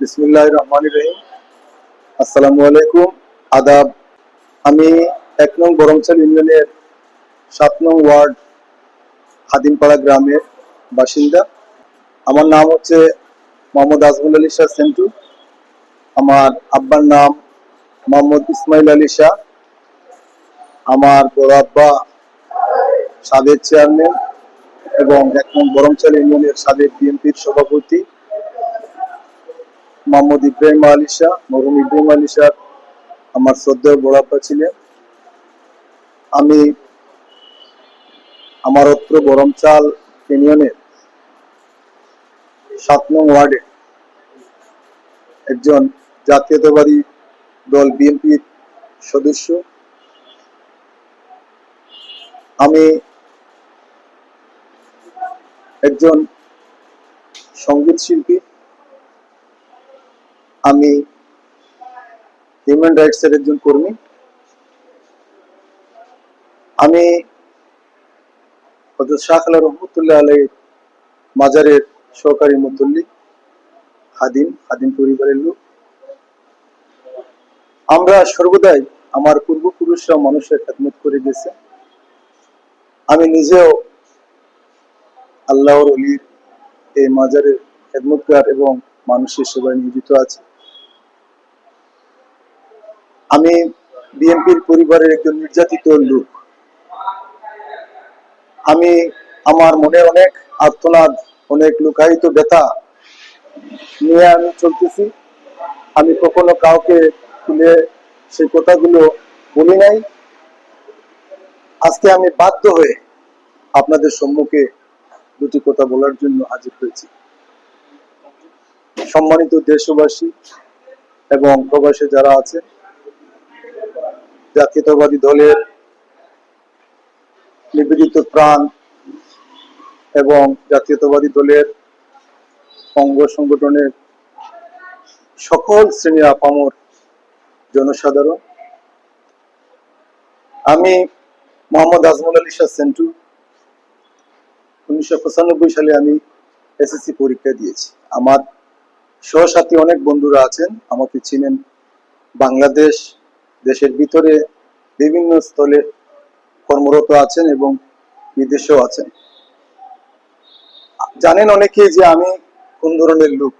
বিসমুল্লাহ রহমান রহিম। আসসালামু আলাইকুম। আদাব। আমি এক নং গরমচাল ইউনিয়নের সাত নং ওয়ার্ড হাদিমপাড়া গ্রামের বাসিন্দা। আমার নাম হচ্ছে মোহাম্মদ আজমুল আলী শাহ সেন্টু। আমার আব্বার নাম মোহাম্মদ ইসমাইল আলী শাহ। আমার বড় আব্বা সাবেক চেয়ারম্যান এবং এক নং গরমচাল ইউনিয়নের সাদের বিএনপির সভাপতি। মোহাম্মদ ইব্রাহিম আলী শাহ, মরহুম ইব্রাহিম আলী শাহ, আমার শ্রদ্ধেয় বড়াপ্পা ছিলেন। আমি আমার অত্র গরমচাল ইউনিয়নের সাত নং ওয়ার্ডে একজন জাতীয়তাবাদী দল বিএনপির সদস্য। আমি একজন সংগীত শিল্পী। আমি হিউম্যান রাইটস এর একজন কর্মী। আমি হজরত শাহ আল্লাহ রহমতুল্লাহ আলাই মাজারের সহকারী মুতল্লি হাদিম হাদিম পরিবারের লোক। আমরা সর্বদাই আমার পূর্বপুরুষরা মানুষের খেদমত করে গেছে। আমি নিজেও আল্লাহর অলির এই মাজারের খেদমতগার এবং মানুষের সেবায় নিয়োজিত আছি। আমি বিএনপির পরিবারের একজন নির্যাতিত লোক। আমি আমার মনে অনেক আর্তনাদ, অনেক লুকায়িত ব্যথা নিয়ে আমি চলতেছি। আমি কখনো কাউকে তুলে সেই কথাগুলো বলি নাই। আজকে আমি বাধ্য হয়ে আপনাদের সম্মুখে দুটি কথা বলার জন্য হাজির হয়েছি। সম্মানিত দেশবাসী এবং প্রবাসী যারা আছে জাতীয়তাবাদী দলের নিবেদিত প্রাণ এবং জাতীয়তাবাদী দলের অঙ্গ সংগঠনের সকল শ্রেণির আপামর জনসাধারণ। আমি মোহাম্মদ আজমুল আলী শাহ সেন্টু। উনিশশো পঁচানব্বই সালে আমি এসএসসি পরীক্ষা দিয়েছি। আমার সহসাথী অনেক বন্ধুরা আছেন, আমাকে চিনেন। বাংলাদেশ দেশের ভিতরে বিভিন্ন স্থলে কর্মরত আছেন এবং বিদেশেও আছেন। জানেন অনেকেই যে আমি কোন ধরনের লোক?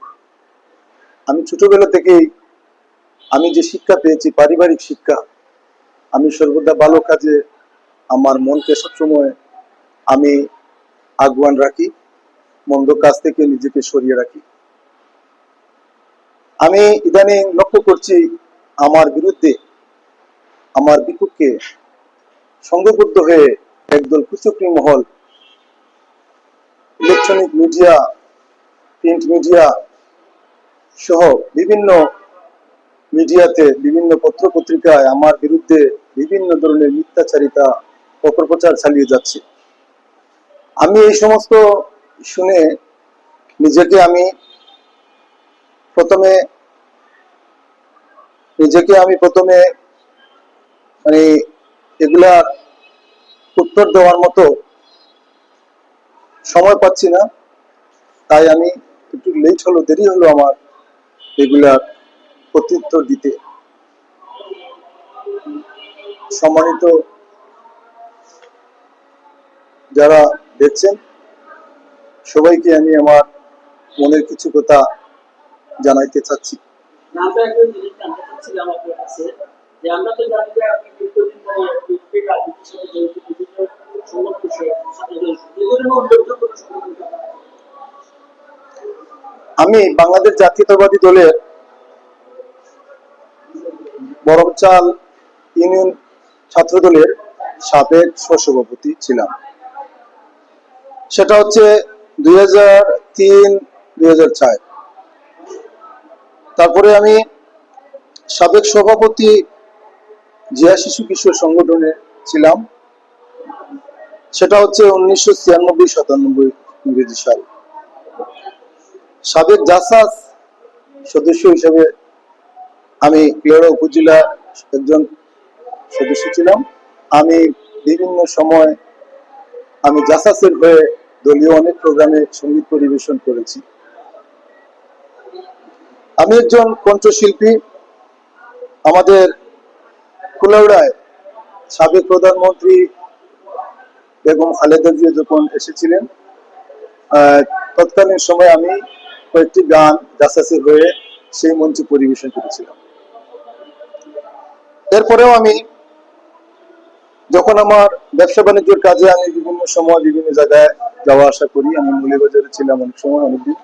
আমি ছোটবেলা থেকেই আমি যে শিক্ষা পেয়েছি, পারিবারিক শিক্ষা, আমি সর্বদা ভালো কাজে আমার মনকে সবসময় আমি আগুয়ান রাখি, মন্দ কাজ থেকে নিজেকে সরিয়ে রাখি। আমি ইদানিং লক্ষ্য করছি আমার বিরুদ্ধে আমার বিপক্ষে সংঘবদ্ধ হয়ে একদল কুচক্রী মহল, ইলেকট্রনিক মিডিয়া, প্রিন্ট মিডিয়া সহ বিভিন্ন মিডিয়াতে বিভিন্ন পত্র পত্রিকায় আমার বিরুদ্ধে বিভিন্ন ধরনের মিথ্যাচারিতা অপপ্রচার চালিয়ে যাচ্ছে। আমি এই সমস্ত শুনে নিজেকে আমি প্রথমে নিজেকে আমি প্রথমে মানে এগুলা উত্তর দেওয়ার মতো সময় পাচ্ছি না। তাই আমি একটু লেট হলো দেরি হলো আমার এগুলা প্রত্যুত্তর দিতে। সম্মানিত যারা দেখছেন সবাইকে আমি আমার মনের কিছু কথা জানাইতে চাচ্ছি। না, একটা জিনিস জানতে চাচ্ছিলাম আপনার কাছে, আমরা তো জানি যে আপনি ধরে বিভিন্ন? আমি বাংলাদেশ জাতীয়তাবাদী দলের বরমচাল ইউনিয়ন ছাত্র দলের সাবেক সহসভাপতি ছিলাম। সেটা হচ্ছে দুই হাজার তিন, দুই হাজার তারপরে আমি সাবেক সভাপতি জিয়া শিশু কিশোর সংগঠনে ছিলাম, সেটা হচ্ছে উনিশশো ছিয়ানব্বই সাতানব্বই ইংরেজি সাল। সাবেক জাসাস সদস্য হিসেবে আমি ক্লিয়ারা উপজেলা একজন সদস্য ছিলাম। আমি বিভিন্ন সময় আমি জাসাসের হয়ে দলীয় অনেক প্রোগ্রামে সংগীত পরিবেশন করেছি। আমি একজন কণ্ঠশিল্পী। আমাদের কুলাউড়ায় সাবেক প্রধানমন্ত্রী বেগম খালেদা জিয়া যখন এসেছিলেন তৎকালীন সময় আমি কয়েকটি গান জাসাসি হয়ে সেই মঞ্চে পরিবেশন করেছিলাম। এরপরেও আমি যখন আমার ব্যবসা বাণিজ্যের কাজে আমি বিভিন্ন সময় বিভিন্ন জায়গায় যাওয়া আসা করি, আমি মৌলিবাজারে ছিলাম অনেক সময়, অনেকদিন।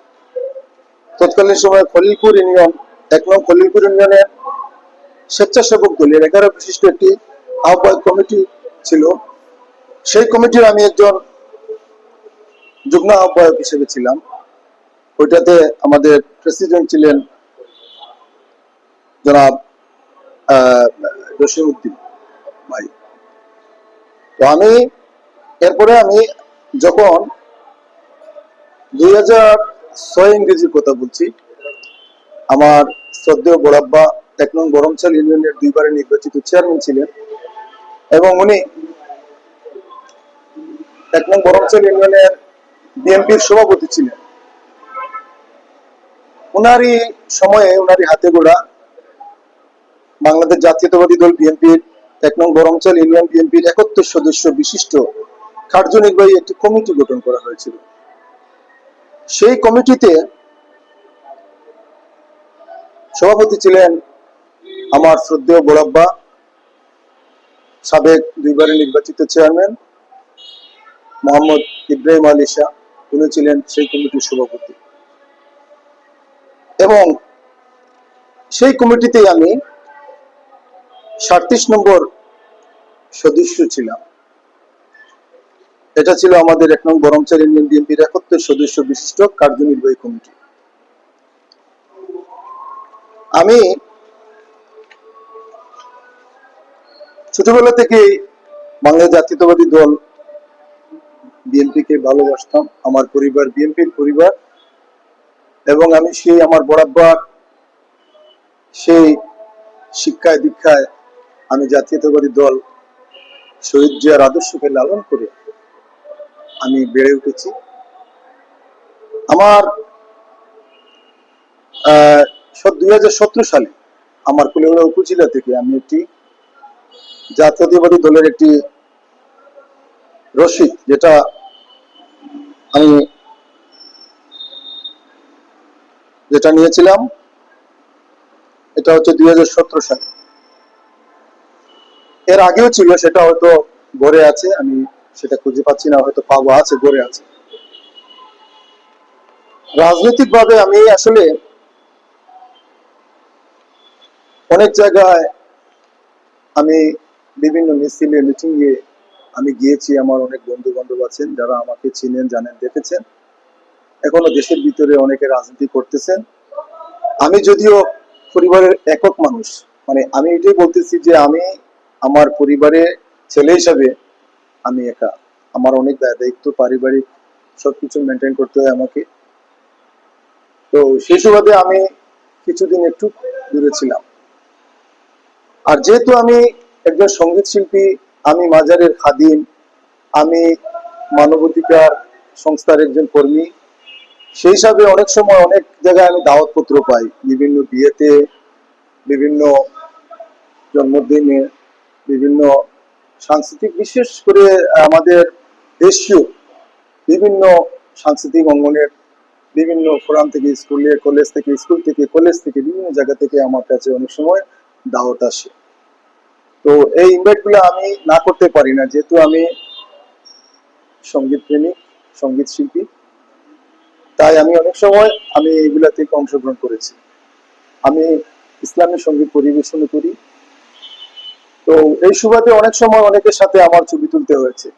তৎকালীন সময় খলিলপুর ইউনিয়ন, এক নং খলিলপুর ইউনিয়নের স্বেচ্ছাসেবক দলের এগারো বিশিষ্ট একটি আহ্বায়ক কমিটি ছিল। সেই কমিটির আমি একজন যুগ্ম আহ্বায়ক হিসেবে ছিলাম। ওইটাতে আমাদের প্রেসিডেন্ট ছিলেন জনাব জসিমউদ্দিন ভাই। তো আমি, এরপরে আমি যখন দুই হাজার ছয় ইংরেজির কথা বলছি, আমার শ্রদ্ধেয় বড়াব্বা এক নং গরমচাল ইউনিয়নের দুইবারে নির্বাচিত চেয়ারম্যান ছিলেন। এবং উনি এক নং গরমচাল ইউনিয়নের বিএনপির সভাপতি ছিলেন। উনারই সময়ে উনারই হাতে গোড়া বাংলাদেশ জাতীয়তাবাদী দল বিএনপির এক নং গরমচাল ইউনিয়ন বিএনপির একত্রিশ সদস্য বিশিষ্ট কার্যনির্বাহী একটি কমিটি গঠন করা হয়েছিল। সেই কমিটিতে সভাপতি ছিলেন আমার শ্রদ্ধেয় বড়াব্বা সাবেক দুইবারের নির্বাচিত চেয়ারম্যান, মোহাম্মদ ইব্রাহিম আলী শাহ। উনি ছিলেন সেই কমিটির সভাপতি। এবং সেই কমিটিতে আমি সাতত্রিশ নম্বর সদস্য ছিলাম। এটা ছিল আমাদের এক নং বরমচার ইউনিয়ন বিএনপির একত্রিশ সদস্য বিশিষ্ট কার্যনির্বাহী কমিটি। আমি ছোটবেলা থেকে বাংলা জাতীয়তাবাদী দল বিএনপিকে ভালোবাসতাম, আমার পরিবার, বিএনপির পরিবার, এবং আমি সেই আমার বরাবর সেই শিক্ষায় দীক্ষায় আমি জাতীয়তাবাদী দল শহীদ জিয়ার আদর্শকে লালন করে আমি বেড়ে উঠেছি। আমার দুই হাজার সতেরো সালে আমার কুলেউড়া উপজেলা থেকে আমি একটি জাতীয়তাবাদী দলের একটি রসিদ যেটা আমি যেটা নিয়েছিলাম, এটা হচ্ছে দুই হাজার সতেরো সালে। এর আগেও ছিল, সেটা হয়তো গড়ে আছে, আমি সেটা খুঁজে পাচ্ছি না, হয়তো পাবো, আছে, গড়ে আছে। রাজনৈতিক ভাবে আমি আসলে অনেক জায়গায় আমি বিভিন্ন মিছিলে মিটিং এ আমি গিয়েছি, আমার অনেক বন্ধু বান্ধব আছেন যারা আমাকে চিনেন, জানেন, দেখেছেন। এখনও দেশের ভিতরে অনেকে রাজনীতি করতেছেন। আমি যদিও পরিবারের একক মানুষ মানে আমি এটাই বলতেছি যে আমি আমার পরিবারে ছেলে হিসাবে আমি একা। আমার অনেক দায় দায়িত্ব, পারিবারিক সবকিছু মেনটেন করতে হয় আমাকে। তো সেই সুবাদে আমি কিছুদিন একটু দূরে ছিলাম। আর যেহেতু আমি একজন সংগীত শিল্পী, আমি মাজারের খাদিম, আমি মানবাধিকার সংস্থার একজন কর্মী। সেই হিসাবে অনেক সময় অনেক জায়গায় আমি দাওয়াতপত্র পাই। বিভিন্ন বিয়েতে, বিভিন্ন জন্মদিনে, বিভিন্ন সাংস্কৃতিক, বিশেষ করে আমাদের দেশীয় বিভিন্ন সাংস্কৃতিক অঙ্গনের বিভিন্ন ফোরাম থেকে স্কুলে, কলেজ থেকে, স্কুল থেকে, কলেজ থেকে বিভিন্ন জায়গা থেকে আমার কাছে অনেক সময় দাওয়াত আসে। তো এই ইনভাইটগুলো আমি না করতে পারি না, যেহেতু আমি সংগীত প্রেমিক সংগীত শিল্পী তাই আমি অনেক সময় আমি এগুলা থেকে অংশগ্রহণ করেছি। আমি ইসলামী সংগীত পরিবেশন করি। তো এই সুবাদে অনেক সময় অনেকের সাথে আমার ছবি তুলতে হয়েছে।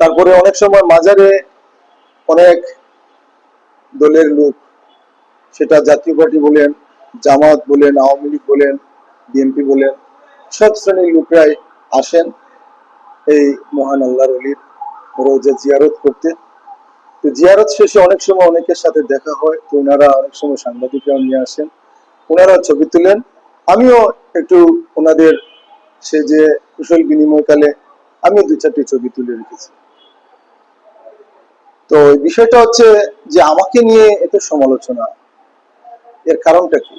তারপরে অনেক সময় মাজারে অনেক দলের লোক, সেটা জাতীয় পার্টি বলেন, জামাত বলেন, আওয়ামী লীগ বলেন বিএনপি বলেন সব শ্রেণির লোকরাই আসেন এই মহান আল্লাহর অলির রোজা জিয়ারত করতে। তো জিয়ারত শেষে অনেক সময় অনেকের সাথে দেখা হয়, তো ওনারা অনেক সময় সাংবাদিকরাও নিয়ে আসেন, ওনারা ছবি তুলেন। আমিও একটু ওনাদের সে যে কুশল বিনিময়কালে আমি দু চারটি ছবি তুলে রেখেছি। তো বিষয়টা হচ্ছে যে আমাকে নিয়ে এত সমালোচনা, এর কারণটা কি?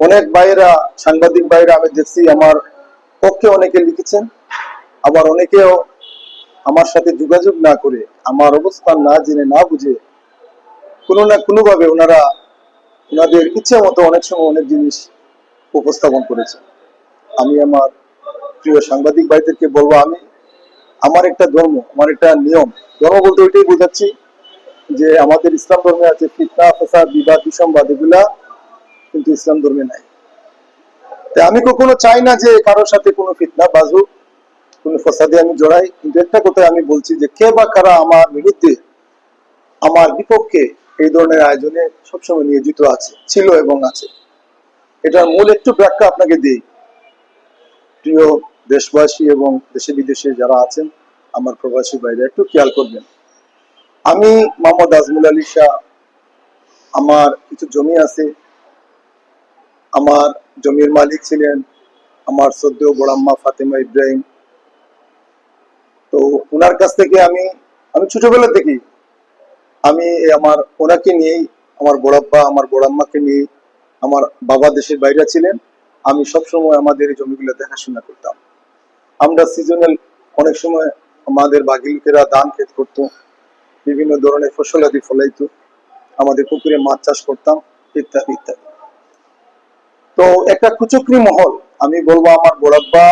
অনেক ভাইয়েরা, সাংবাদিক ভাইয়েরা আমি দেখছি, আমার পক্ষে অনেকে লিখেছেন, আবার অনেকেও আমার সাথে যোগাযোগ না করে, আমার অবস্থান না জেনে, না বুঝে, কোনো না কোনো ভাবে ওনারা ওনাদের ইচ্ছে মতো অনেক সময় অনেক জিনিস উপস্থাপন করেছে আমি আমার প্রিয় সাংবাদিক ভাইদেরকে বলব, আমি আমার একটা ধর্ম, আমার একটা নিয়ম। ধর্ম বলতে ওইটাই বোঝাচ্ছি যে আমাদের ইসলাম ধর্মে আছে ফিতনা, ফসাদ, বিবাদ, বিসম্বাদ, এগুলা কিন্তু ইসলাম ধর্মে নাই। আমি কখনো চাই না যে কারোর সাথে কোনো ফিতনা বাজুক কোনো ফসাদে আমি জড়াই, কিন্তু একটা কথাই আমি বলছি যে কে বা কারা আমার বিরুদ্ধে, আমার বিপক্ষে এই ধরনের আয়োজনে সবসময় নিয়োজিত আছে, ছিল এবং আছে। এটার মূল একটু ব্যাখ্যা আপনাকে দিই। প্রিয় দেশবাসী এবং দেশে বিদেশে যারা আছেন, আমার প্রবাসী বাইরে একটু খেয়াল করবেন। আমি মোহাম্মদ আজমুল আলী শাহ, আমার কিছু জমি আছে আমার জমির মালিক ছিলেন আমার সদ্য বড়াম্মা ফাতেমা ইব্রাহিম। তো ওনার কাছ থেকে আমি আমি ছোটবেলা থেকেই আমি আমার ওনাকে নিয়েই, আমার বড়াব্বা আমার বড়াম্মাকে নিয়ে আমার বাবা দেশের বাইরে ছিলেন। আমি সব সময় আমাদের এই জমিগুলো দেখাশোনা করতাম। আমরা সিজনাল অনেক সময় আমাদের বাগি লোকেরা ধান ক্ষেত করতো, বিভিন্ন ধরনের ফসলাদি ফলাইতো, আমাদের পুকুরে মাছ চাষ করতাম, ইত্যাদি ইত্যাদি। তো একটা কুচক্রি মহল, আমি বলব আমার বড়াব্বা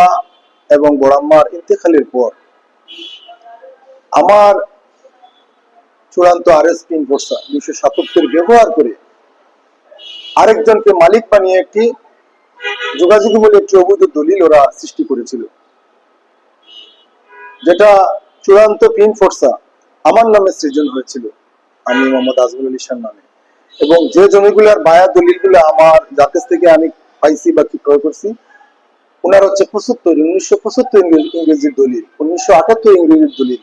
এবং বড়াম্মার ইন্তেখালের পর। আমার চূড়ান্ত আর এস পিন দুশো সাতাত্তর ব্যবহার করে আরেকজনকে মালিক বানিয়ে একটি যোগাযোগী বলে একটি অবৈধ দলিল ওরা সৃষ্টি করেছিল। যেটা চূড়ান্ত পিন ফোর্সা আমার নামে সৃজন হয়েছিল। আমি মোহাম্মদ আজমুল আলী নামে। এবং যে জমিগুলার বায়া দলিলগুলো আমার যার কাছ থেকে আমি পাইছি বা কি ক্রয় করছি, ওনার হচ্ছে পঁচাত্তর, উনিশশো পঁচাত্তর ইংরেজির দলিল, উনিশশো আটাত্তর ইংরেজির দলিল,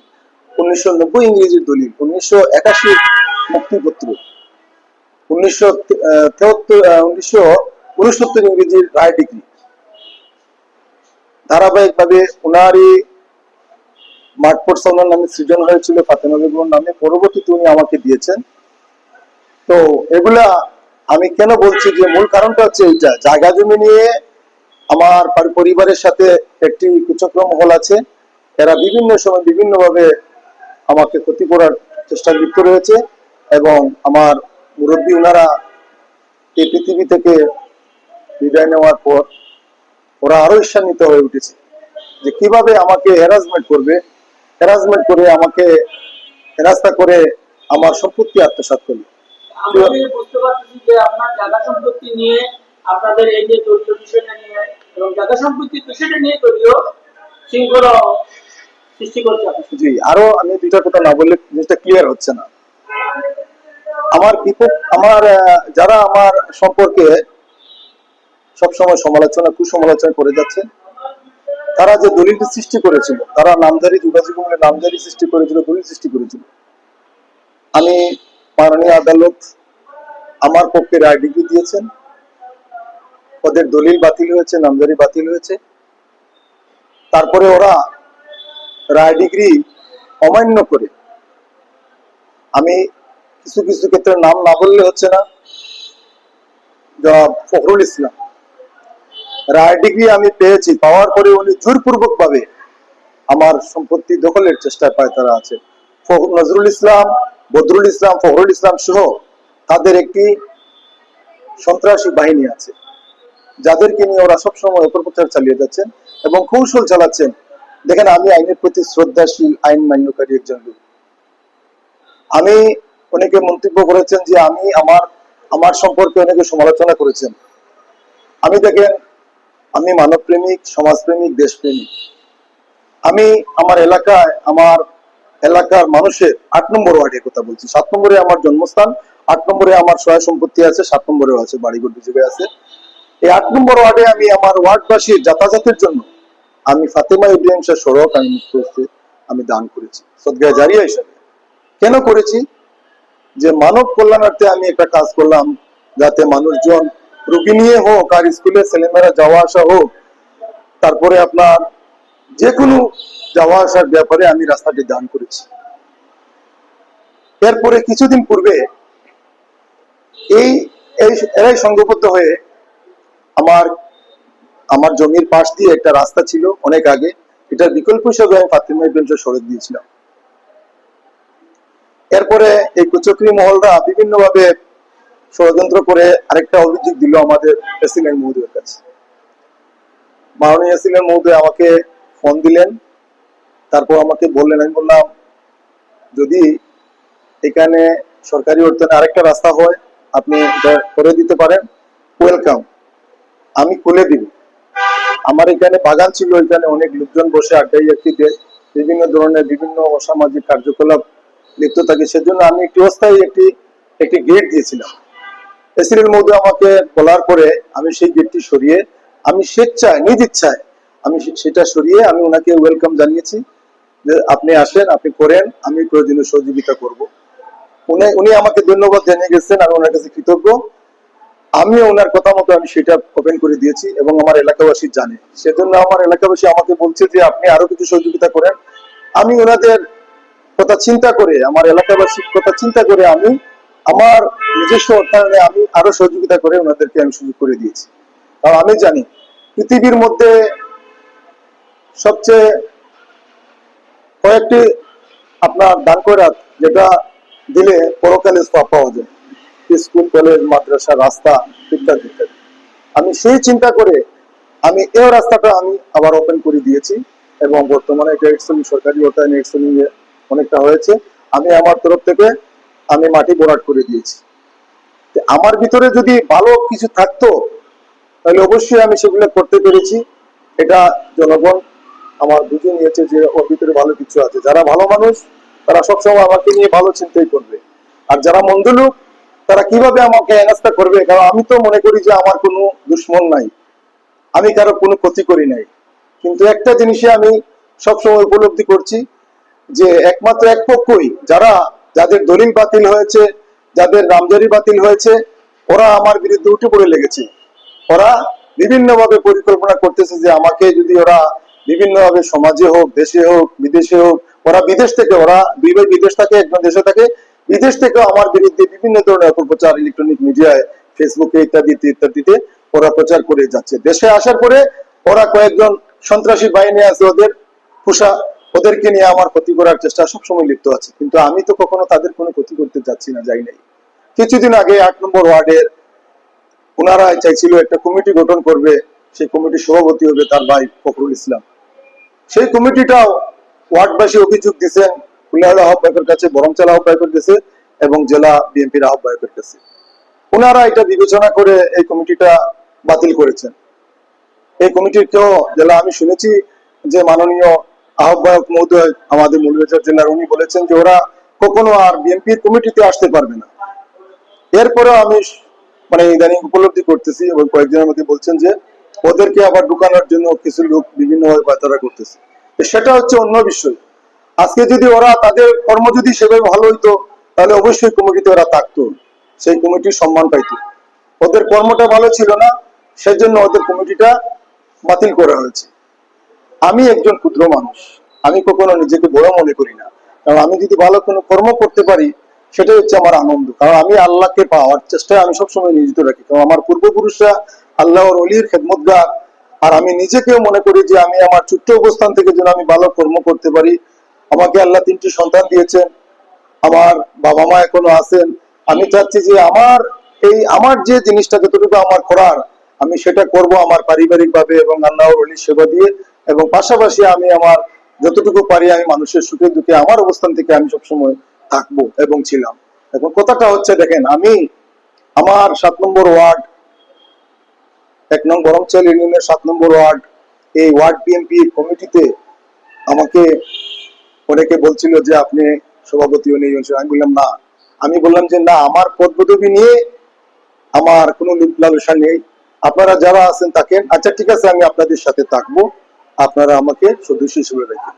উনিশশো নব্বই ইংরেজির দলিল, উনিশশো একাশি মুক্তিপত্র, উনিশশো তেহত্তর উনিশশো উনসত্তর ইংরেজির রায় ডিগ্রি। ধারাবাহিক ভাবে উনারই মাঠপট সাউনার নামে সৃজন হয়েছিল ফাতেমা বেগম নামে, পরবর্তীতে উনি আমাকে দিয়েছেন। তো এগুলা আমি কেন বলছি যে মূল কারণটা হচ্ছে এইটা? জায়গা জমি নিয়ে আমার পরিবারের সাথে একটি কুচক্রম হল আছে। এরা বিভিন্ন সময় বিভিন্ন ভাবে আমাকে ক্ষতি করার চেষ্টা লিপ্ত রয়েছে এবং আমার মুরব্বী ওনারা এই পৃথিবী থেকে বিদায় নেওয়ার পর ওরা আরও ঈর্ষান্বিত হয়ে উঠেছে যে কীভাবে আমাকে হ্যারাসমেন্ট করবে হ্যারাসমেন্ট করে আমাকে হেরাস্তা করে আমার সম্পত্তি আত্মসাৎ করবে। জি, আরও আমি দুইটা কথা না বললে জিনিসটা ক্লিয়ার হচ্ছে না। আমার বিপক্ষ আমার যারা আমার সম্পর্কে সবসময় সমালোচনা, কুসমালোচনা করে যাচ্ছে, তারা যে দলিলটি সৃষ্টি করেছিল, তারা নামধারী যোগাযোগ নামধারী সৃষ্টি করেছিল, দলিল সৃষ্টি করেছিল। আমি মাননীয় আদালত আমার পক্ষে রায় ডিগ্রি দিয়েছেন। ওদের দলিল বাতিল হয়েছে, নামজারি বাতিল হয়েছে। তারপরে ওরা রায় ডিগ্রি অমান্য করে। আমি কিছু কিছু ক্ষেত্রে নাম না বললে হচ্ছে না। ফখরুল ইসলাম, রায় ডিগ্রি আমি পেয়েছি, পাওয়ার পরে উনি জোরপূর্বক ভাবে আমার সম্পত্তি দখলের চেষ্টায় পায় তারা আছে। নজরুল ইসলাম বদরুল ইসলাম, ফখরুল ইসলাম সহ তাদের একটি সন্ত্রাসী বাহিনী আছে, যাদেরকে নিয়ে ওরা সবসময় অপপ্রচার চালিয়ে যাচ্ছেন এবং কৌশল চালাচ্ছেন। দেখেন, আমি আইনের প্রতি শ্রদ্ধাশীল, আইন মান্যকারী একজন লোক। আমি অনেকে মন্তব্য করেছেন যে আমি আমার আমার সম্পর্কে অনেকে সমালোচনা করেছেন। আমি দেখেন, আমি মানবপ্রেমিক, সমাজপ্রেমিক, দেশপ্রেমিক। আমি আমার এলাকায় আমার এলাকার মানুষের আট নম্বর ওয়ার্ডের কথা বলছি। সাত নম্বরে আমার জন্মস্থান, আট নম্বরে আমার সহায় সম্পত্তি আছে, সাত নম্বরেও আছে, বাড়িঘর দুযোগে আছে। এই আট নম্বর ওয়ার্ডে আমি আমার ওয়ার্ডবাসীর যাতায়াতের জন্য আমি ফাতেমা ইব্রাহিম শাহ সড়ক আমি মুক্ত আমি দান করেছি। সদগায় জারিয়া হিসাবে। কেন করেছি? যে মানব কল্যাণার্থে আমি একটা কাজ করলাম, যাতে মানুষজন রুগী নিয়ে হোক আর স্কুলে ছেলেমেয়েরা যাওয়া আসা হোক, তারপরে আপনার যে কোনো যাওয়া আসার ব্যাপারে আমি রাস্তাটি দান করেছি। এরপরে কিছুদিন পূর্বে এই এরাই সংঘবদ্ধ হয়ে আমার আমার জমির পাশ দিয়ে একটা রাস্তা ছিল অনেক আগে। এটার বিকল্প হিসেবে আমি ফাতিমা ইব্রাহিম সড়ক দিয়েছিলাম। এরপরে এই কুচক্রি মহলরা বিভিন্ন ভাবে ষড়যন্ত্র করে আরেকটা অভিযোগ দিল আমাদের প্রেসিডেন্ট মহোদয়ের কাছে। মাননীয় প্রেসিডেন্ট মহোদয় আমাকে ফোন দিলেন। তারপর আমাকে বললেন, আমি বললাম, যদি এখানে সরকারি অর্থনে আরেকটা রাস্তা হয়, আপনি করে দিতে পারেন। ওয়েলকাম আমি খুলে দিব। আমার এখানে বাগান ছিল, এখানে অনেক লোকজন বসে আড্ডাই একটিতে বিভিন্ন ধরনের বিভিন্ন অসামাজিক কার্যকলাপ লিপ্ত থাকে। সেজন্য আমি একটি অস্থায়ী একটি একটি গেট দিয়েছিলাম। প্রেসিডেন্ট মহোদয় আমাকে বলার পরে আমি সেই গেটটি সরিয়ে, আমি স্বেচ্ছায়, নিজ ইচ্ছায় আমি সেটা সরিয়ে আমি ওনাকে ওয়েলকাম জানিয়েছি যে আপনি আসেন, আপনি করেন, আমি প্রয়োজনীয় সহযোগিতা করব। উনি উনি আমাকে ধন্যবাদ জানিয়ে গেছেন, আমি ওনার কাছে কৃতজ্ঞ। আমি ওনার কথা মতো আমি সেটা ওপেন করে দিয়েছি এবং আমার এলাকাবাসী জানে। সেজন্য আমার এলাকাবাসী আমাকে বলছে যে আপনি আরও কিছু সহযোগিতা করেন। আমি ওনাদের কথা চিন্তা করে, আমার এলাকাবাসীর কথা চিন্তা করে আমি আমার নিজস্ব অর্থায়নে আমি আরও সহযোগিতা করে ওনাদেরকে আমি সুযোগ করে দিয়েছি। কারণ আমি জানি, পৃথিবীর মধ্যে সবচেয়ে কয়েকটি আপনার দান করাত যেটা দিলে পরকালে সব পাওয়া যায়। স্কুল, কলেজ, মাদ্রাসা, রাস্তা, ইত্যাদি ইত্যাদি। আমি সেই চিন্তা করে আমি এই রাস্তাটা আমি আবার ওপেন করে দিয়েছি এবং বর্তমানে এটা এক্সেলিং সরকারি অর্থায়নে এক্সেলিং এ অনেকটা হয়েছে। আমি আমার তরফ থেকে আমি মাটি ভরাট করে দিয়েছি। আমার ভিতরে যদি ভালো কিছু থাকতো, তাহলে অবশ্যই আমি সেগুলো করতে পেরেছি। এটা জনগণ আমার বুঝে নিয়েছে যে ওর ভিতরে ভালো কিছু আছে। যারা ভালো মানুষ, তারা সবসময় আমাকে নিয়ে ভালো চিন্তাই করবে। আর যারা মন্দ লোক, তারা কীভাবে আমাকে এনাস্তা করবে? কারণ আমি তো মনে করি যে আমার কোনো দুশ্মন নাই। আমি কারও কোনো ক্ষতি করি নাই। কিন্তু একটা জিনিসে আমি সবসময় উপলব্ধি করছি যে একমাত্র এক পক্ষই যারা যাদের দলিল বাতিল হয়েছে, যাদের নামজারি বাতিল হয়েছে, ওরা আমার বিরুদ্ধে উঠে পড়ে লেগেছে। ওরা বিভিন্নভাবে পরিকল্পনা করতেছে যে আমাকে যদি ওরা বিভিন্নভাবে সমাজে হোক, দেশে হোক, বিদেশে হোক, ওরা বিদেশ থেকে, ওরা দুই ভাই বিদেশ থাকে, একজন দেশে থাকে। বিদেশ থেকে আমার বিরুদ্ধে বিভিন্ন ধরনের অপপ্রচার ইলেকট্রনিক মিডিয়ায় ফেসবুকে ইত্যাদিতে ইত্যাদিতে ওরা প্রচার করে যাচ্ছে। দেশে আসার পরে ওরা কয়েকজন সন্ত্রাসী বাহিনী আছে, ওদের পুষা, ওদেরকে নিয়ে আমার ক্ষতি করার চেষ্টা সবসময় লিপ্ত আছে। কিন্তু আমি তো কখনো তাদের কোনো ক্ষতি করতে যাচ্ছি না, যাই নাই। কিছুদিন আগে আট নম্বর ওয়ার্ডের ওনারা চাইছিল একটা কমিটি গঠন করবে, সেই কমিটির সভাপতি হবে তার ভাই ফখরুল ইসলাম। সেই কমিটিটাও ওয়ার্ডবাসী অভিযোগ দিয়েছেন কুলিয়াল আহ্বায়কের কাছে, বরমচাল আহ্বায়কের কাছে এবং জেলা বিএনপির আহ্বায়কের কাছে। ওনারা এটা বিবেচনা করে এই কমিটিটা বাতিল করেছেন। এই কমিটিকেও জেলা, আমি শুনেছি যে মাননীয় আহ্বায়ক মহোদয় আমাদের মৌলভীবাজার জেলার উনি বলেছেন যে ওরা কখনো আর বিএনপির কমিটিতে আসতে পারবে না। এরপরেও আমি মানে ইদানিং উপলব্ধি করতেছি এবং কয়েকজনের মধ্যে বলছেন যে ওদেরকে আবার ঢুকানোর জন্য কিছু লোক বিভিন্নভাবে পায়তারা করতেছে। সেটা হচ্ছে অন্য বিষয়। আজকে যদি ওরা তাদের কর্ম যদি সেভাবে ভালো হইতো, তাহলে অবশ্যই কমিটিতে ওরা থাকতো। সেই কমিটির সম্মান পাইতো। ওদের কর্মটা ভালো ছিল না, সেজন্য ওদের কমিটিটা বাতিল করা হয়েছে। আমি একজন ক্ষুদ্র মানুষ। আমি কখনো নিজেকে বড় মনে করি না। কারণ আমি যদি ভালো কোনো কর্ম করতে পারি, সেটাই হচ্ছে আমার আনন্দ। কারণ আমি আল্লাহকে পাওয়ার চেষ্টায় আমি সবসময় নিয়োজিত রাখি। কারণ আমার পূর্বপুরুষরা আল্লাহর অলির খেদমতগার। আর আমি নিজেকেও মনে করি যে আমি আমার ছোট্ট অবস্থান থেকে যেন আমি ভালো কর্ম করতে পারি। আমাকে আল্লাহ তিনটি সন্তান দিয়েছেন। আমার বাবা মা এখনও আছেন। আমি চাচ্ছি যে আমার এই, আমার যে জিনিসটা যতটুকু আমার করার, আমি সেটা করব আমার পারিবারিক ভাবে এবং আল্লাহর অলির সেবা দিয়ে। এবং পাশাপাশি আমি আমার যতটুকু পারি আমি মানুষের সুখে দুঃখে আমার অবস্থান থেকে আমি সবসময় থাকব এবং ছিলাম। এখন কথাটা হচ্ছে, দেখেন, আমি আমার সাত নম্বর ওয়ার্ড এক নং গরমচাল ইউনিয়নের সাত নম্বর ওয়ার্ড। এই ওয়ার্ড বিএনপি কমিটিতে আমাকে অনেকে বলছিল যে আপনি সভাপতি নেই, আমি বললাম, না। আমি বললাম যে, না, আমার পদ পদবি নিয়ে আমার কোনো লালসা নেই। আপনারা যারা আছেন থাকেন আচ্ছা ঠিক আছে, আমি আপনাদের সাথে থাকব। আপনারা আমাকে সদস্য হিসেবে রাখেন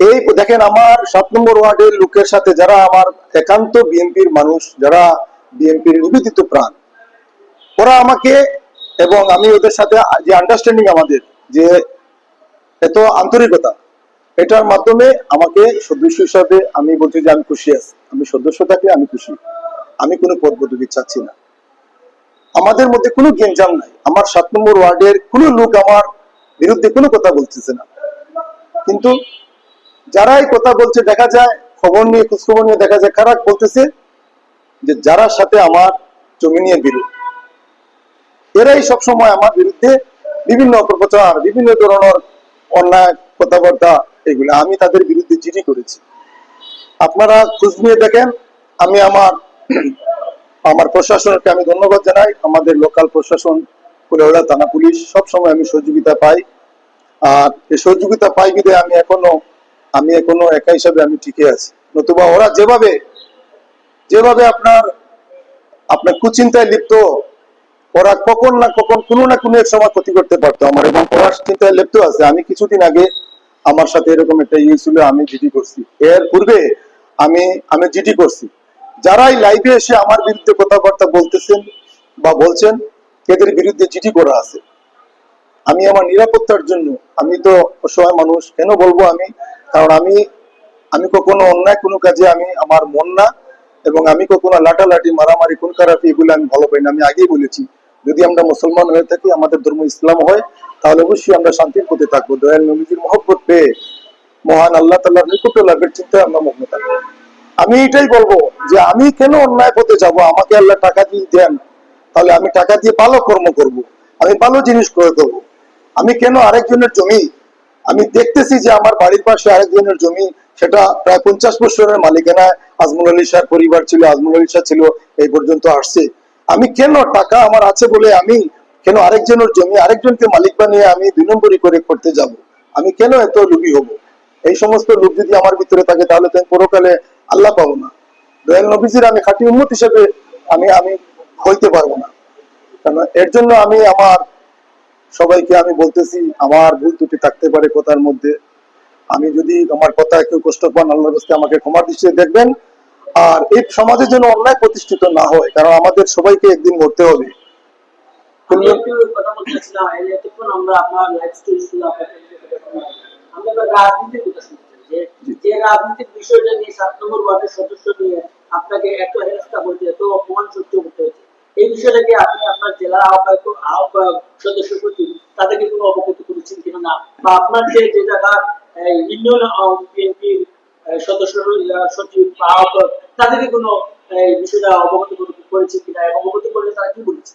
এই দেখেন, আমার সাত নম্বর ওয়ার্ডের লোকের সাথে যারা আমার একান্ত বিএনপির মানুষ, যারা বিএনপির নিবেদিত প্রাণ ওরা আমাকে এবং আমি ওদের সাথে যে আন্ডারস্ট্যান্ডিং আমাদের, যে এত আন্তরিকতা, এটার মাধ্যমে আমাকে সদস্য হিসাবে আমি বলছি যে আমি খুশি আছি। আমি সদস্য থাকলে আমি খুশি। আমি কোনো পদ পদবি চাচ্ছি না। আমাদের মধ্যে কোনো গেঞ্জাম নাই। আমার সাত নম্বর ওয়ার্ডের কোনো লোক আমার বিরুদ্ধে কোনো কথা বলতেছে না। কিন্তু যারাই কথা বলছে, দেখা যায়, খবর নিয়ে, খোঁজখবর নিয়ে দেখা যায়, খারাপ বলতেছে যে যারা সাথে আমার জমি নিয়ে বিরোধ। এরাই সবসময় আমার বিরুদ্ধে বিভিন্ন অপপ্রচার, বিভিন্ন ধরনের অন্যায়, কথাবার্তা এগুলো আমি তাদের বিরুদ্ধে চিঠি করেছি। আপনারা খোঁজ নিয়ে দেখেন, আমি আমার আমার প্রশাসনকে আমি ধন্যবাদ জানাই। আমাদের লোকাল প্রশাসন কুলেওড়া থানা পুলিশ, সব সময় আমি সহযোগিতা পাই। আর এই সহযোগিতা পাই বিধে আমি এখনও আমি এখনও একা হিসাবে আমি টিকে আছি। নতুবা ওরা যেভাবে যেভাবে আপনার আপনার কুচিন্তায় লিপ্ত ওরা কখন না কখন কোনো না কোনো এক সময় ক্ষতি করতে পারতো আমার। এবং ওরা চিন্তায় লিপ্ত আছে। আমি কিছুদিন আগে আমার সাথে এরকম একটা ইয়ে ছিল, আমি জিডি করছি। এর পূর্বে আমি আমি জিডি করছি। যারাই লাইভে এসে আমার বিরুদ্ধে কথাবার্তা বলতেছেন বা বলছেন, এদের বিরুদ্ধে জিডি করা আছে। আমি আমার নিরাপত্তার জন্য, আমি তো অসহায় মানুষ, কেন বলব আমি? কারণ আমি আমি কখনো অন্যায় কোনো কাজে আমি, আমার মন না। এবং আমি কখনো লাটালাটি মারামারি খুন খারাপি এগুলো আমি ভালো পাই না। আমি আগেই বলেছি যদি আমরা মুসলমান হয়ে থাকি, আমাদের ধর্ম ইসলাম হয়, তাহলে অবশ্যই আমরা শান্তির পথে থাকব দয়াল নবীজির মহব্বত পেয়ে মহান আল্লাহ তাল্লাহ নিকট লাভের চিন্তায় আমরা মগ্ন থাকব আমি এটাই বলব যে আমি কেন অন্যায় পথে যাব আমাকে আল্লাহ টাকা দিয়ে দেন, তাহলে আমি টাকা দিয়ে ভালো কর্ম করব। আমি ভালো জিনিস ক্রয় করব। আমি কেন আরেকজনের জমি, আমি দেখতেছি যে আমার বাড়ির পাশে আরেকজনের জমি, সেটা প্রায় পঞ্চাশ বছরের মালিকানা আজমুল আলী শাহ পরিবার ছিল, আজমুল আলী শাহ ছিল, এই পর্যন্ত আসছে আমি কেন টাকা আমার আছে বলে আমি কেন আরেকজনের জমি, আরেকজনকে মালিক বানিয়ে আমি দুই নম্বরই করে করতে যাব? আমি কেন এত লোভী হব? এই সমস্ত লোক যদি আমার ভিতরে থাকে তাহলে তো পরকালে আল্লাহ পাবো না। দয়াল নবীজির আমি খাঁটি উন্মত হিসেবে আমি আমি হইতে পারব না। কারণ এর জন্য আমি আমার সবাইকে আমি বলতেছি, আমার ভুল ত্রুটি থাকতে পারে কথার মধ্যে। আমি যদি আমার কথা কেউ কষ্ট পান, আল্লাহর আমাকে ক্ষমার দৃষ্টিতে দেখবেন। আর এই সমাজের জন্য অন্যায় প্রতিষ্ঠিত না হয় কারণ আমাদের সবাইকে একদিন মরতে হবে। যে রাজনীতির বিষয়টা নিয়ে সাত নম্বর ওয়ার্ডের সদস্য নিয়ে আপনাকে এত হেনস্থা করতে এত অপমান সহ্য করতে হয়েছে এই বিষয়টাকে আপনি আপনার জেলা আহ্বায়ক আহ্বায়ক সদস্য প্রতি তাদেরকে কোনো অবগত করেছেন কিনা বা আপনার যে যে ইউনিয়ন তাদেরকে কোনো বিষয়টা অবগত করেছে কিনা অবগত করলে তারা কি বলেছে?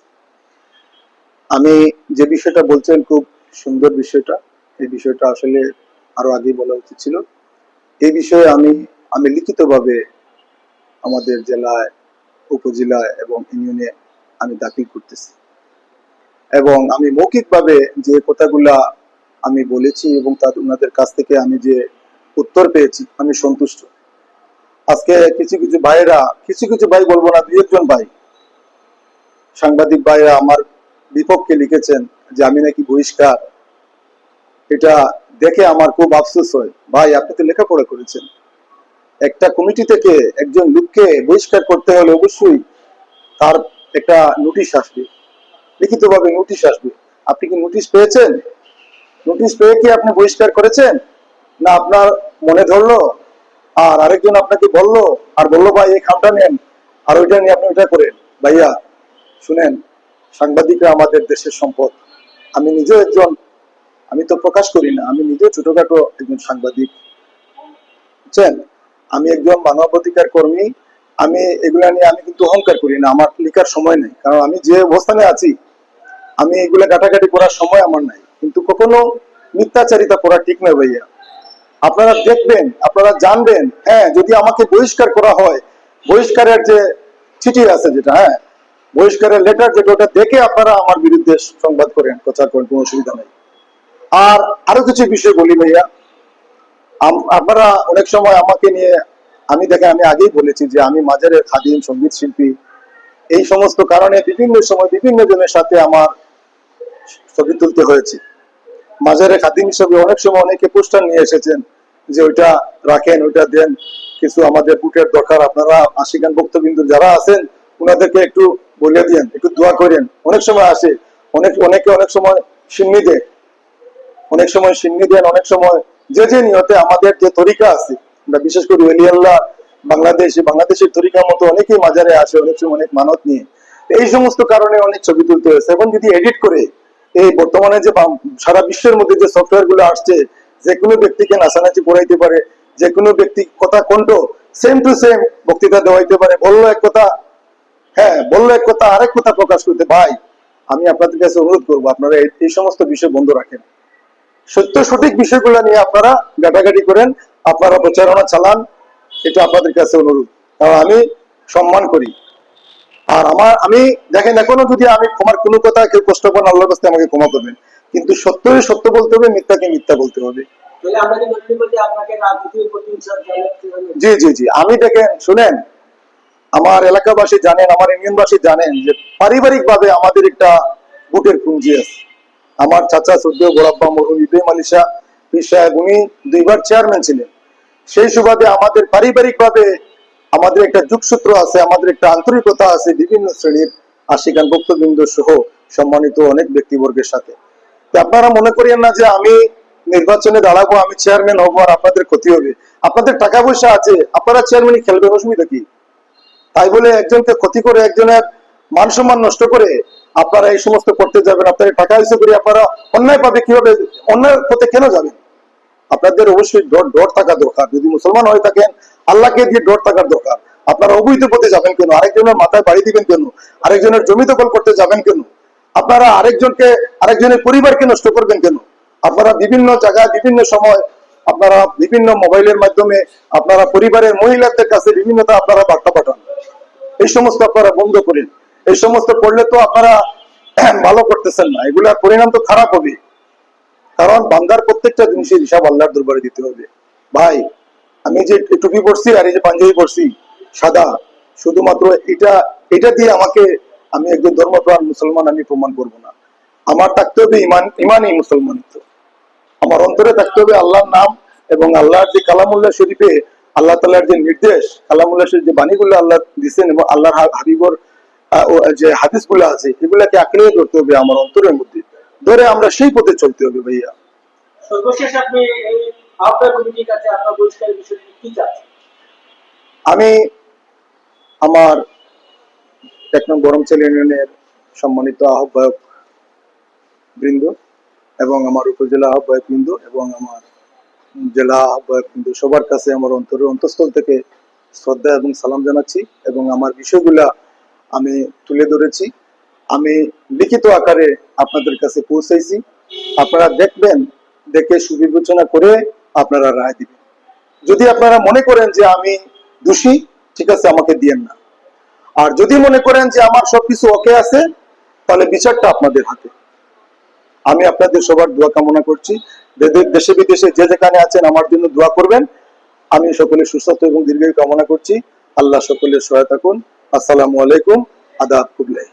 আমি যে বিষয়টা বলছেন, খুব সুন্দর বিষয়টা। এই বিষয়টা আসলে আরও আগে বলা উচিত ছিল। এই বিষয়ে আমি আমি লিখিতভাবে আমাদের জেলায়, উপজেলায় এবং ইউনিয়নে আমি দাখিল করতেছি। এবং আমি মৌখিকভাবে যে কথাগুলা আমি বলেছি এবং তাদের ওনাদের কাছ থেকে আমি যে উত্তর পেয়েছি, আমি সন্তুষ্ট। আজকে কিছু কিছু ভাইরা কিছু কিছু ভাই বলব না, দুই একজন ভাই। সাংবাদিক ভাইরা আমার বিপক্ষে লিখেছেন যে আমি নাকি বহিষ্কার। এটা দেখে আমার খুব আফসোস হয়। ভাই, আপনি তো লেখাপড়া করেছেন। একটা কমিটি থেকে একজন লোককে বহিষ্কার করতে হলে অবশ্যই তার একটা নোটিশ আসবে। লিখিতভাবে নোটিশ আসবে। আপনি কি নোটিশ পেয়েছেন? নোটিশ পেয়ে কি আপনি বহিষ্কার করেছেন? না আপনার মনে ধরলো? আর আরেকজন আপনাকে বলল, আর বলল, ভাই, এই খামটা নেন। আর ওইটা নিয়ে আপনি ওইটা করেন। ভাইয়া, শুনেন, সাংবাদিকরা আমাদের দেশের সম্পদ। আমি নিজেও একজন, আমি তো প্রকাশ করি না, আমি নিজেও ছোটখাটো একজন সাংবাদিক। বুঝছেন? আমি একজন মানবাধিকার কর্মী, আমি এগুলা নিয়ে আমি কিন্তু অহংকার করি না, আমার লেখার সময় নেই। কারণ আমি যে অবস্থানে আছি, আমি এগুলা কাটাকাটি করার সময় আমার নাই। কিন্তু কখনো মিথ্যাচারিতা করা ঠিক নয় ভাইয়া। আপনারা দেখবেন, আপনারা জানবেন হ্যাঁ যদি আমাকে বহিষ্কার করা হয়, বহিষ্কারের যে চিঠি আছে যেটা হ্যাঁ বহিষ্কারের লেটার যেটা, ওটা দেখে আপনারা আমার বিরুদ্ধে সংবাদ করেন, প্রচার করেন, কোনো অসুবিধা নেই। আর আরও কিছু বিষয় বলি ভাইয়া। আপনারা অনেক সময় আমাকে নিয়ে, আমি দেখে আমি আগেই বলেছি যে আমি মাজারের খাদিম, সংগীত শিল্পী। এই সমস্ত কারণে বিভিন্ন সময় বিভিন্ন জনের সাথে আমার ছবি তুলতে হয়েছে। মাজারে খাদিম হিসেবে অনেক সময় অনেকে পোস্টার নিয়ে এসেছেন। যে ওইটা রাখেন, ওইটা দেন। কিছু আমাদের বুকের দরকার। আপনারা আশিকান ভক্তবিন্দু যারা আছেন ওনাদেরকে একটু বলে দিন একটু দোয়া করেন। অনেক সময় আসে, অনেক, অনেকে অনেক সময় সিন্নি দেয়। অনেক সময় সিন্নি দেন, অনেক সময় যে যে নিয়তে আমাদের যে তরিকা আছে আমরা বিশেষ করে ওলি আল্লাহ বাংলাদেশে, বাংলাদেশের তরিকার মতো অনেকেই মাজারে আসে, অনেক সময় অনেক মানত নিয়ে। এই সমস্ত কারণে অনেক ছবি তুলতে হয়েছে। এবং যদি এডিট করে, এই বর্তমানে যে সারা বিশ্বের মধ্যে যে সফটওয়্যারগুলো আসছে যে কোনো ব্যক্তিকে নাচানাচি পড়াইতে পারে, যে কোনো ব্যক্তি কথা কণ্ঠ সেম টু সেম বক্তৃতা দেওয়াইতে পারে। বলল এক কথা হ্যাঁ বলল এক কথা, আরেক কথা প্রকাশ করতে, ভাই, আমি আপনাদের কাছে অনুরোধ করব, আপনারা এই- সমস্ত বিষয় বন্ধ রাখেন। সত্য সঠিক বিষয়গুলো নিয়ে আপনারা গাটাগাটি করেন, আপনারা প্রচারণা চালান, এটা আপনাদের কাছে অনুরোধ। কারণ আমি সম্মান করি। আর আমার, আমি, দেখেন, এখনও যদি আমি ক্ষমার কোনো কথা কেউ কষ্ট করেন আল্লাহর কাছে আমাকে ক্ষমা করবেন। কিন্তু সত্যই সত্য বলতে হবে মিথ্যাকে মিথ্যা বলতে হবে। জি জি জি। আমি দেখেন শুনেন আমার এলাকাবাসী জানেন আমার ইউনিয়নবাসী জানেন যে পারিবারিক ভাবে আমাদের একটা বুটের পুঞ্জি আছে। আমার চাচা সদ্য গোলাপ্পা মরহুম ইব্রাহিম আলী শাহ সাহেব উনি দুইবার চেয়ারম্যান ছিলেন। সেই সুবাদে আমাদের পারিবারিক ভাবে আমাদের একটা যুগসূত্র আছে আমাদের একটা আন্তরিকতা আছে বিভিন্ন শ্রেণির আশিকান ভক্তবৃন্দ সহ সম্মানিত অনেক ব্যক্তিবর্গের সাথে। আপনারা মনে করিয়েন না যে আমি নির্বাচনে দাঁড়াবো, আমি চেয়ারম্যান হব আর আপনাদের ক্ষতি হবে। আপনাদের টাকা পয়সা আছে, আপনারা চেয়ারম্যানই খেলবেন, অসুবিধা কি? তাই বলে একজনকে ক্ষতি করে একজনের মান সম্মান নষ্ট করে আপনারা এই সমস্ত করতে যাবেন। আপনারা টাকা হিসেবে করে আপনারা অন্যায় পাবে কীভাবে? অন্যায় পথে কেন যাবেন? আপনাদের অবশ্যই ডর ডর থাকা দরকার। যদি মুসলমান হয়ে থাকেন, আল্লাহকে দিয়ে ডর থাকার দরকার। আপনারা অবৈধ পথে যাবেন কেন? আরেকজনের মাথায় বাড়ি দিবেন কেন? আরেকজনের জমি দখল করতে যাবেন কেন? আপনারা আরেকজনকে, আরেকজনের পরিবারকে নষ্ট করবেন কেন? আপনারা বিভিন্ন জায়গায়, বিভিন্ন সময় আপনারা বিভিন্ন মোবাইলের মাধ্যমে আপনারা পরিবারের মহিলাদের কাছে বিভিন্নতা আপনারা বার্তা পাঠান। এই সমস্ত আপনারা বন্ধ করেন। এই সমস্ত করলে তো আপনারা ভালো করতেছেন না। এগুলার পরিণাম তো খারাপ হবে। কারণ বান্দার প্রত্যেকটা জিনিসের হিসাব আল্লাহর দরবারে দিতে হবে। ভাই, আমি যে টুপি পরছি আর এই যে পাঞ্জাবি পরছি, সাদা, শুধুমাত্র এটা এটা দিয়ে আমাকে আমি একজন ধর্মপ্রাণ মুসলমান আমি প্রমাণ করব না। আমার থাকতে হবে ইমান ইমানই মুসলমানিত্ব। আমার অন্তরে থাকতে হবে আল্লাহর নাম এবং আল্লাহর যে কালামুল্লাহ শরীফে আল্লাহ তালার যে নির্দেশ কালামুল্লাহ শরীফ যে বাণীগুলো আল্লাহ দিচ্ছেন এবং আল্লাহর হাবিবর যে হাদিসগুলো আছে এগুলাকে আঁকড়ে ধরতে হবে আমার অন্তরের মধ্যে। ধরে আমরা সেই পথে চলতে হবে ভাইয়া। সর্বশেষ আপনি এই কমিটির কাছে আপনার বহিষ্কারের বিষয়টি কি চাচ্ছেন? আমি আমার এক নং গরমচাল ইউনিয়নের সম্মানিত আহ্বায়ক বৃন্দ এবং আমার উপজেলা আহ্বায়ক বৃন্দ এবং আমার জেলা আহ্বায়ক বৃন্দ। সবার কাছে আমার অন্তরের অন্তঃস্থল থেকে শ্রদ্ধা এবং সালাম জানাচ্ছি এবং আমার বিষয়গুলা আমি তুলে ধরেছি। আমি লিখিত আকারে আপনাদের কাছে পৌঁছাইছি। আপনারা দেখবেন, দেখে সুবিবেচনা করে আপনারা রায় দিবেন। যদি আপনারা মনে করেন যে আমি দোষী, ঠিক আছে, আমাকে দিয়েন না। আর যদি মনে করেন যে আমার সবকিছু ওকে আছে, তাহলে বিচারটা আপনাদের হাতে। আমি আপনাদের সবার দোয়া কামনা করছি। দেশে বিদেশে যে যেখানে আছেন, আমার জন্য দোয়া করবেন। আমি সকলের সুস্বাস্থ্য এবং দীর্ঘায়ু কামনা করছি। আল্লাহ সকলের সহায়তা করুন। আসসালামু আলাইকুম। আদাব কুবলাই